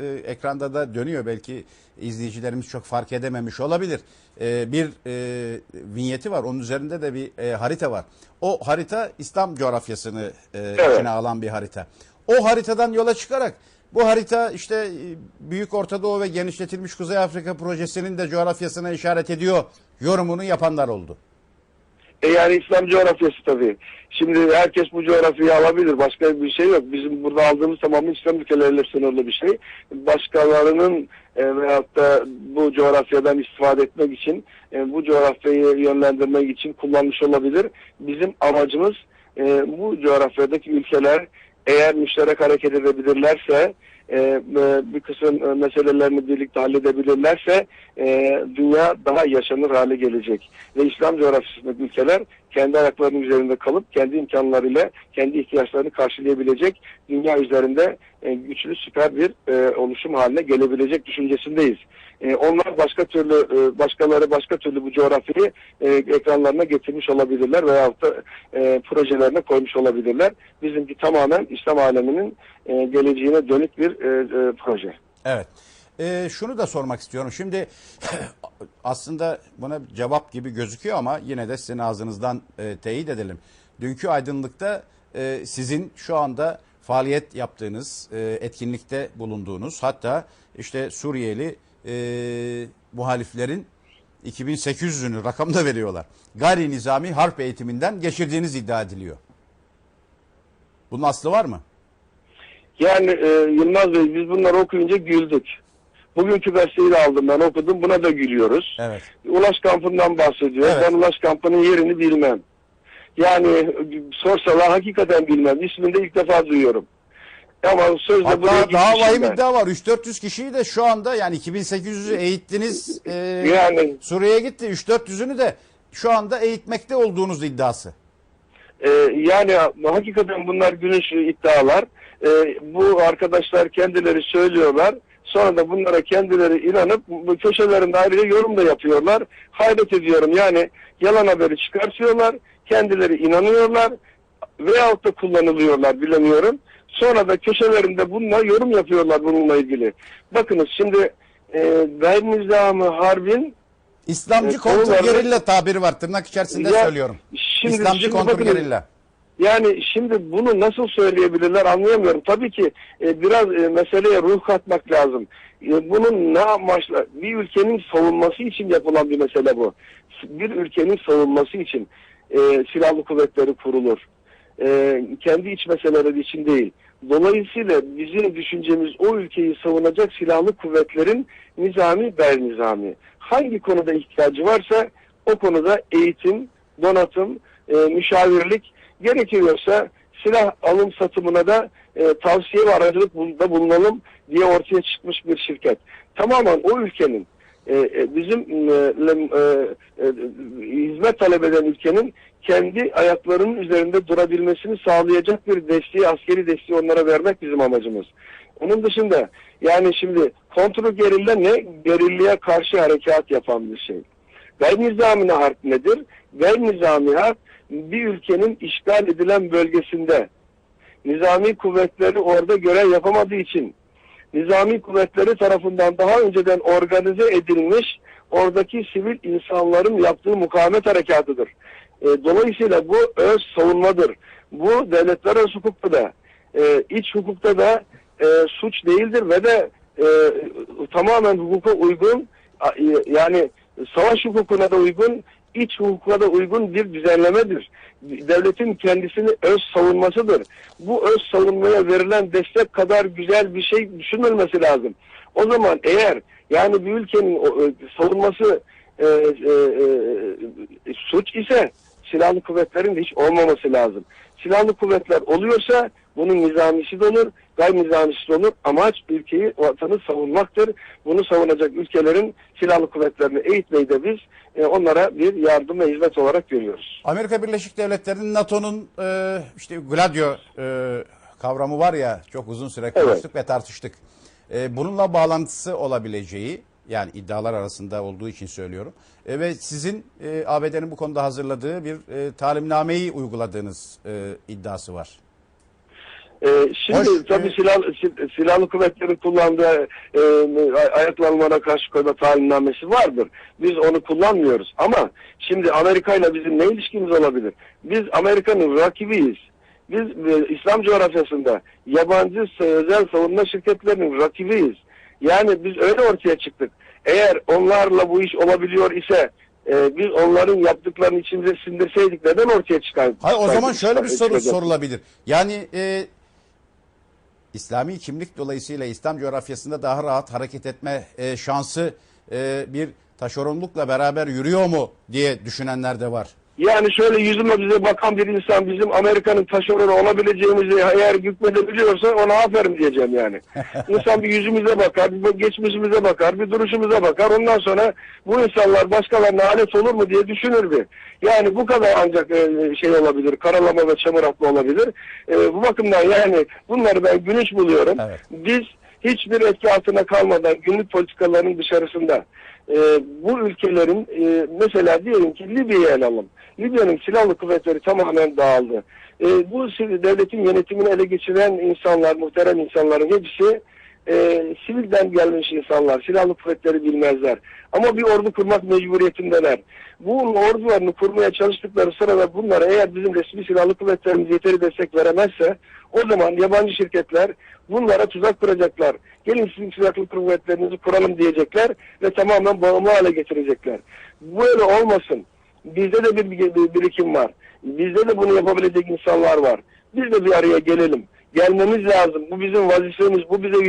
e, ekranda da dönüyor belki izleyicilerimiz çok fark edememiş olabilir. E, bir e, vinyeti var onun üzerinde de bir e, harita var. O harita İslam coğrafyasını e, Evet. içine alan bir harita. O haritadan yola çıkarak bu harita işte e, Büyük Orta Doğu ve genişletilmiş Kuzey Afrika projesinin de coğrafyasına işaret ediyor yorumunu yapanlar oldu. E yani İslam coğrafyası tabii. Şimdi herkes bu coğrafyayı alabilir. Başka bir şey yok. Bizim burada aldığımız tamamen İslam ülkeleriyle sınırlı bir şey. Başkalarının e, veyahut da bu coğrafyadan istifade etmek için, e, bu coğrafyayı yönlendirmek için kullanmış olabilir. Bizim amacımız e, bu coğrafyadaki ülkeler eğer müşterek hareket edebilirlerse, e, e, bir kısım e, meselelerini birlikte halledebilirlerse dünya daha yaşanır hale gelecek. Ve İslam coğrafyasındaki ülkeler kendi ayaklarının üzerinde kalıp kendi imkanlarıyla kendi ihtiyaçlarını karşılayabilecek dünya üzerinde güçlü süper bir oluşum haline gelebilecek düşüncesindeyiz. Onlar başka türlü başkaları başka türlü bu coğrafyayı ekranlarına getirmiş olabilirler veyahut da projelerine koymuş olabilirler. Bizimki tamamen İslam aleminin e, geleceğine dönük bir e, e, proje. Evet. Ee, şunu da sormak istiyorum. Şimdi aslında buna cevap gibi gözüküyor ama yine de sizin ağzınızdan e, teyit edelim. Dünkü aydınlıkta e, sizin şu anda faaliyet yaptığınız, e, etkinlikte bulunduğunuz hatta işte Suriyeli e, muhaliflerin 2800'ünü rakamda veriyorlar. Gayri nizami harp eğitiminden geçirdiğiniz iddia ediliyor. Bunun aslı var mı? Yani e, Yılmaz Bey biz bunları okuyunca güldük. Bugünkü gazeteyi de aldım ben okudum buna da gülüyoruz. Evet. Ulaş kampından bahsediyor. Evet. Ben Ulaş kampının yerini bilmem. Yani sorsalar hakikaten bilmem. İsmini de ilk defa duyuyorum. Ama sözde buraya Hatta daha gitmişim vahim iddia var. 3-400 kişiyi de şu anda yani 2800'ü eğittiniz. e, Yani Suriye'ye gitti. 3-400'ünü de şu anda eğitmekte olduğunuz iddiası. e, yani hakikaten bunlar gülünç iddialar. E, bu arkadaşlar kendileri söylüyorlar. Sonra da bunlara kendileri inanıp bu köşelerinde ayrıca yorum da yapıyorlar. Hayret ediyorum yani yalan haberi çıkartıyorlar. Kendileri inanıyorlar veyahut da kullanılıyorlar bilemiyorum. Sonra da köşelerinde bununla yorum yapıyorlar bununla ilgili. Bakınız şimdi e, gayri nizamı harbin İslamcı E, kontur konuları- gerilla tabiri var. Tırnak içerisinde Ya, söylüyorum. şimdi- İslamcı şimdi kontur bakınız, gerilla. Yani şimdi bunu nasıl söyleyebilirler anlayamıyorum. Tabii ki e, biraz e, meseleye ruh katmak lazım. E, bunun ne amaçla bir ülkenin savunması için yapılan bir mesele bu. Bir ülkenin savunması için e, silahlı kuvvetleri kurulur. E, kendi iç meseleleri için değil. Dolayısıyla bizim düşüncemiz o ülkeyi savunacak silahlı kuvvetlerin nizami, ber nizami. Hangi konuda ihtiyacı varsa o konuda eğitim, donatım, e, müşavirlik gerekiyorsa silah alım satımına da e, tavsiye ve aracılıkta bulunalım diye ortaya çıkmış bir şirket. Tamamen o ülkenin e, e, bizim e, hizmet talep eden ülkenin kendi ayaklarının üzerinde durabilmesini sağlayacak bir desteği, askeri desteği onlara vermek bizim amacımız. Onun dışında yani şimdi kontrol gerilla ne? Gerillaya karşı harekat yapan bir şey. Gayri nizami harp nedir? Gayri nizami harp bir ülkenin işgal edilen bölgesinde nizami kuvvetleri orada görev yapamadığı için nizami kuvvetleri tarafından daha önceden organize edilmiş oradaki sivil insanların yaptığı mukavemet harekatıdır. E, dolayısıyla bu öz savunmadır. Bu devletler arası hukukta da e, iç hukukta da e, suç değildir ve de e, tamamen hukuka uygun e, yani savaş hukukuna da uygun iç hukuka da uygun bir düzenlemedir. Devletin kendisini öz savunmasıdır. Bu öz savunmaya verilen destek kadar güzel bir şey düşünülmesi lazım. O zaman eğer yani bir ülkenin e, savunması e, e, e, suç ise silahlı kuvvetlerin hiç olmaması lazım. Silahlı kuvvetler oluyorsa bunun nizamisi de olur, gayri nizamisi de olur. Amaç ülkeyi, vatanı savunmaktır. Bunu savunacak ülkelerin silahlı kuvvetlerini eğitmeyi de biz e, onlara bir yardım ve hizmet olarak görüyoruz. Amerika Birleşik Devletleri'nin NATO'nun e, işte Gladio e, kavramı var ya çok uzun süre konuştuk ve tartıştık. E, bununla bağlantısı olabileceği yani iddialar arasında olduğu için söylüyorum. E, ve sizin e, ABD'nin bu konuda hazırladığı bir e, talimnameyi uyguladığınız e, iddiası var. Ee, şimdi Hoş, tabii e- silah, sil- silahlı kuvvetlerin kullandığı e, ay- ayaklanmalara karşı koyma talimnamesi vardır. Biz onu kullanmıyoruz. Ama şimdi Amerika ile bizim ne ilişkimiz olabilir? Biz Amerika'nın rakibiyiz. Biz e, İslam coğrafyasında yabancı özel savunma şirketlerinin rakibiyiz. Yani biz öyle ortaya çıktık. Eğer onlarla bu iş olabiliyor ise e, biz onların yaptıklarını içimize sindirseydik neden ortaya çıkar? Hayır o zaman şöyle bir soru çıkacak? sorulabilir. Yani e, İslami kimlik dolayısıyla İslam coğrafyasında daha rahat hareket etme e, şansı e, bir taşeronlukla beraber yürüyor mu diye düşünenler de var. Yani şöyle yüzüme bize bakan bir insan bizim Amerika'nın taşeronu olabileceğimizi eğer hükmedebiliyorsa ona aferin diyeceğim yani. İnsan bir yüzümüze bakar, bir geçmişimize bakar, bir duruşumuza bakar. Ondan sonra bu insanlar başkalarına alet olur mu diye düşünür bir. Yani bu kadar ancak e, şey olabilir, karalama ve çamur atma olabilir. E, bu bakımdan yani bunları ben gülünç buluyorum. Evet. Biz hiçbir etki altına kalmadan günlük politikaların dışarısında e, bu ülkelerin e, mesela diyelim ki Libya'yı ele alalım. Libya'nın silahlı kuvvetleri tamamen dağıldı. E, bu devletin yönetimini ele geçiren insanlar, muhterem insanların hepsi e, sivilden gelmiş insanlar. Silahlı kuvvetleri bilmezler. Ama bir ordu kurmak mecburiyetindeler. Bu ordularını kurmaya çalıştıkları sırada bunlara eğer bizim resmi silahlı kuvvetlerimiz yeteri destek veremezse o zaman yabancı şirketler bunlara tuzak kuracaklar. Gelin sizin silahlı kuvvetlerinizi kuralım diyecekler ve tamamen bağımlı hale getirecekler. Böyle olmasın. Bizde de bir birikim var. Bizde de bunu yapabilecek insanlar var. Biz de bir araya gelelim. Gelmemiz lazım. Bu bizim vazifemiz. Bu bize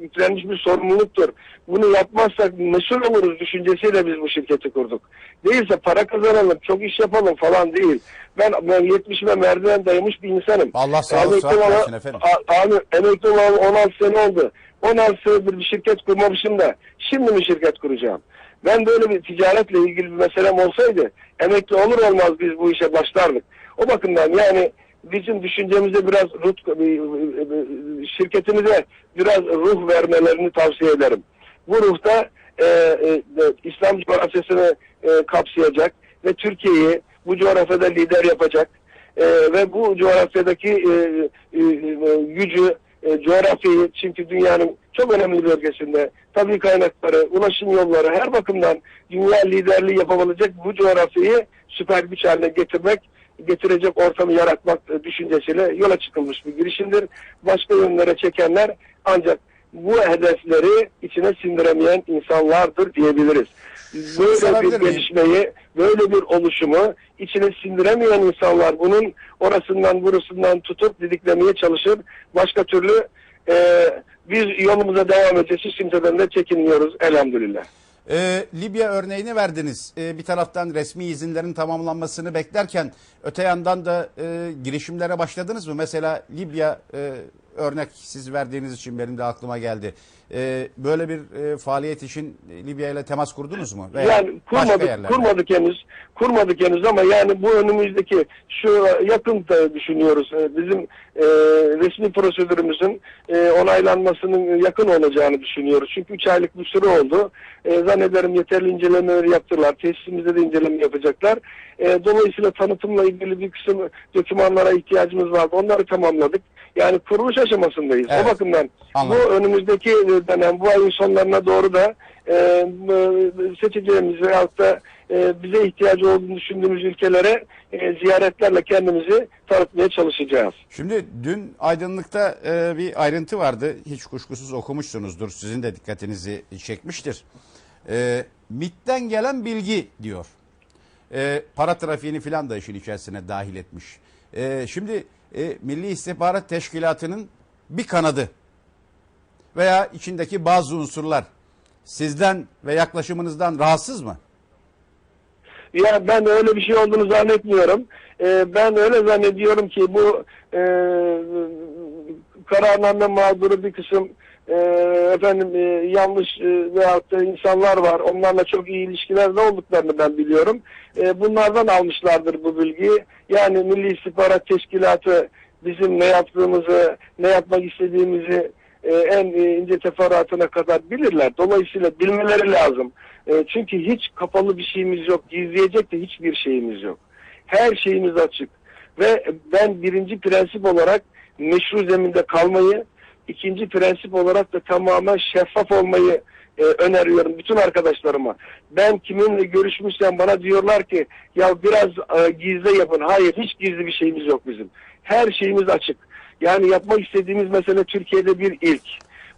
yüklenmiş bir sorumluluktur. Bunu yapmazsak mesul oluruz düşüncesiyle biz bu şirketi kurduk. Değilse para kazanalım, çok iş yapalım falan değil. Ben, ben 70'ime merdiven dayamış bir insanım. Allah sağlık, versin efendim. Abi emekli olan 16 sene oldu. 16 senedir bir şirket kurmamışım da şimdi mi şirket kuracağım? Ben böyle bir ticaretle ilgili bir meselem olsaydı emekli olur olmaz biz bu işe başlardık. O bakımdan yani bizim düşüncemize biraz ruh, şirketimize biraz ruh vermelerini tavsiye ederim. Bu ruhta e, e, İslam coğrafyasını e, kapsayacak ve Türkiye'yi bu coğrafyada lider yapacak e, ve bu coğrafyadaki e, e, e, gücü, e, coğrafyayı çünkü dünyanın çok önemli bölgesinde tabii kaynakları, ulaşım yolları her bakımdan dünya liderliği yapabilecek bu coğrafyayı süper güç haline getirmek, getirecek ortamı yaratmak düşüncesiyle yola çıkılmış bir girişimdir. Başka yönlere çekenler ancak bu hedefleri içine sindiremeyen insanlardır diyebiliriz. Böyle sorabilir bir miyim? gelişmeyi, böyle bir oluşumu içine sindiremeyen insanlar bunun orasından burasından tutup didiklemeye çalışır. Başka türlü e, biz yolumuza devam edeceğiz. Hiç kimseden de çekinmiyoruz elhamdülillah. Ee, Libya örneğini verdiniz. Ee, bir taraftan resmi izinlerin tamamlanmasını beklerken öte yandan da e, girişimlere başladınız mı? Mesela Libya e, örnek siz verdiğiniz için benim de aklıma geldi. Ee, böyle bir e, faaliyet için Libya ile temas kurdunuz mu? Veya yani kurmadık, kurmadık henüz. Kurmadık henüz ama yani bu önümüzdeki şu yakın da düşünüyoruz. Ee, Bizim e, resmi prosedürümüzün e, onaylanmasının yakın olacağını düşünüyoruz. Çünkü 3 aylık bir süre oldu. E, zannederim yeterli incelemeleri yaptılar. Tesisimizde de inceleme yapacaklar. E, dolayısıyla tanıtımla ilgili bir kısım dokümanlara ihtiyacımız vardı. Onları tamamladık. Yani kuruluş aşamasındayız. Evet. O bakımdan Anladım. bu önümüzdeki dönem bu ayın sonlarına doğru da e, e, seçeceğimiz veyahut da e, bize ihtiyacı olduğunu düşündüğümüz ülkelere e, ziyaretlerle kendimizi tanıtmaya çalışacağız. Şimdi dün aydınlıkta e, bir ayrıntı vardı. Hiç kuşkusuz okumuşsunuzdur. Sizin de dikkatinizi çekmiştir. E, MIT'ten gelen bilgi diyor. E, para trafiğini filan da işin içerisine dahil etmiş. E, şimdi e, Milli İstihbarat Teşkilatı'nın bir kanadı veya içindeki bazı unsurlar sizden ve yaklaşımınızdan rahatsız mı? Ya ben öyle bir şey olduğunu zannetmiyorum. Ee, ben öyle zannediyorum ki bu e, kararname mağduru bir kısım e, efendim e, yanlış e, veyahut da insanlar var. Onlarla çok iyi ilişkilerde olduklarını ben biliyorum. E, bunlardan almışlardır bu bilgiyi. Yani Milli İstihbarat Teşkilatı bizim ne yaptığımızı, ne yapmak istediğimizi e, en e, ince teferruatına kadar bilirler. Dolayısıyla bilmeleri lazım. E, çünkü hiç kapalı bir şeyimiz yok. Gizleyecek de hiçbir şeyimiz yok. Her şeyimiz açık. Ve ben birinci prensip olarak meşru zeminde kalmayı, ikinci prensip olarak da tamamen şeffaf olmayı e, öneriyorum bütün arkadaşlarıma. Ben kiminle görüşmüşsem bana diyorlar ki ya biraz e, gizli yapın. Hayır hiç gizli bir şeyimiz yok bizim. Her şeyimiz açık. Yani yapmak istediğimiz mesele Türkiye'de bir ilk.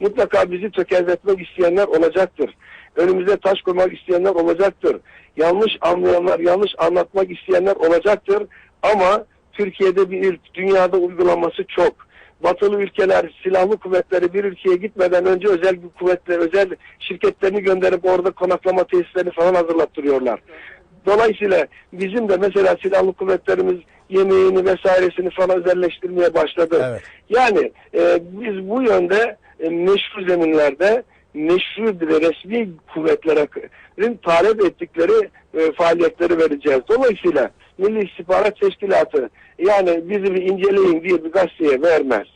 Mutlaka bizi tökezletmek isteyenler olacaktır. Önümüze taş koymak isteyenler olacaktır. Yanlış anlayanlar, yanlış anlatmak isteyenler olacaktır. Ama Türkiye'de bir ilk, dünyada uygulaması çok. Batılı ülkeler silahlı kuvvetleri bir ülkeye gitmeden önce özel kuvvetler, özel şirketlerini gönderip orada konaklama tesislerini falan hazırlattırıyorlar. Dolayısıyla bizim de mesela silahlı kuvvetlerimiz yemeğini vesairesini falan özelleştirmeye başladı. Evet. Yani e, biz bu yönde e, meşru zeminlerde meşru ve resmi kuvvetlerin talep ettikleri e, faaliyetleri vereceğiz. Dolayısıyla Milli İstihbarat Teşkilatı yani bizi bir inceleyin diye bir gazeteye vermez.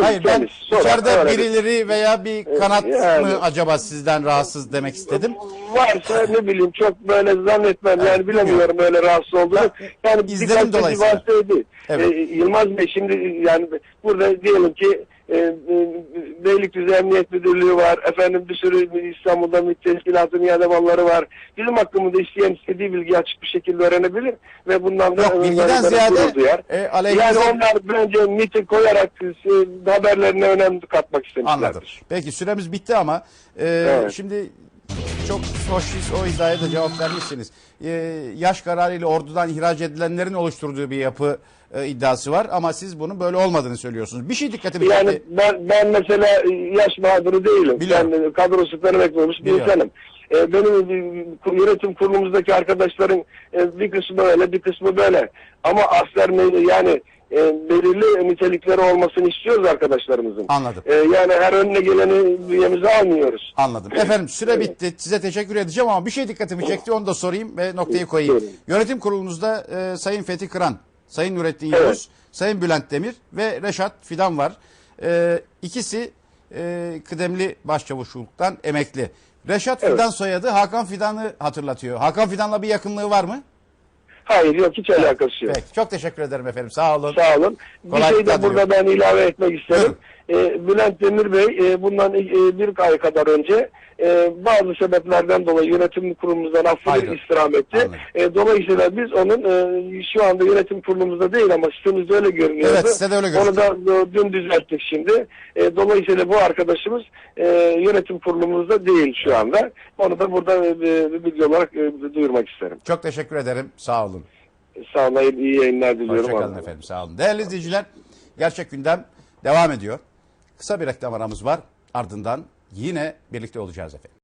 Hayır ben içeride öğrenir. birileri veya bir kanat yani. mı acaba sizden rahatsız demek istedim. Varsa ne bileyim çok böyle zannetmem yani bilemiyorum öyle rahatsız olduğunu. Yani birkaç kez dolayısıyla. bahsedildi. Evet. Ee, Yılmaz Bey şimdi yani burada diyelim ki e, e, Beylikdüzü Emniyet Müdürlüğü var. Efendim bir sürü İstanbul'da MİT teşkilatının elemanları var. Bizim hakkımızda isteyen istediği bilgi açık bir şekilde öğrenebilir ve bundan da Yok bilgiden ziyade duyar. e, aleyhinize Yani onlar bence MİT'i koyarak e, haberlerine önem katmak istemişlerdir. anladım. Peki süremiz bitti ama e, Evet. şimdi çok hoş siz o hizaya da cevap vermişsiniz. E, yaş kararıyla ordudan ihraç edilenlerin oluşturduğu bir yapı e, iddiası var ama siz bunun böyle olmadığını söylüyorsunuz. Bir şey dikkatimi Yani çekti. ben ben mesela yaş mağduru değilim. Biliyorum. Ben kadrosu emekli olmuş bir Biliyorum. insanım. Ee, benim e, yönetim kurulumuzdaki arkadaşların e, bir kısmı öyle bir kısmı böyle. Ama asler me- yani e, belirli nitelikleri olmasını istiyoruz arkadaşlarımızın. Anladım. Ee, yani her önüne geleni bünyemize almıyoruz. Anladım. Efendim süre Evet. bitti. Size teşekkür edeceğim ama bir şey dikkatimi çekti. Onu da sorayım ve noktayı koyayım. Yönetim kurulunuzda e, Sayın Fethi Kıran, Sayın Nurettin Evet. Yavuz, Sayın Bülent Demir ve Reşat Fidan var. E, ikisi e, kıdemli başçavuşluktan emekli. Reşat Evet. Fidan soyadı Hakan Fidan'ı hatırlatıyor. Hakan Fidan'la bir yakınlığı var mı? Hayır yok hiç alakası yok. Peki. Çok teşekkür ederim efendim. Sağ olun. Sağ olun. Bir şey de burada ben ilave etmek isterim. Ee, Bülent Demir Bey e, bundan e, bir ay kadar önce e, bazı sebeplerden dolayı yönetim kurulumuzdan affını istirham etti. Anladım. E, dolayısıyla biz onun e, şu anda yönetim kurulumuzda değil ama sitemizde öyle görünüyordu. Evet, size de öyle Onu da e, dün düzelttik şimdi. E, dolayısıyla bu arkadaşımız e, yönetim kurulumuzda değil şu anda. Onu da burada e, bilgi olarak e, duyurmak isterim. Çok teşekkür ederim. Sağ olun. Sağ olun. iyi yayınlar diliyorum. Hoşçakalın efendim. Sağ olun. Değerli izleyiciler, gerçek gündem devam ediyor. Kısa bir reklam aramız var. Ardından yine birlikte olacağız efendim.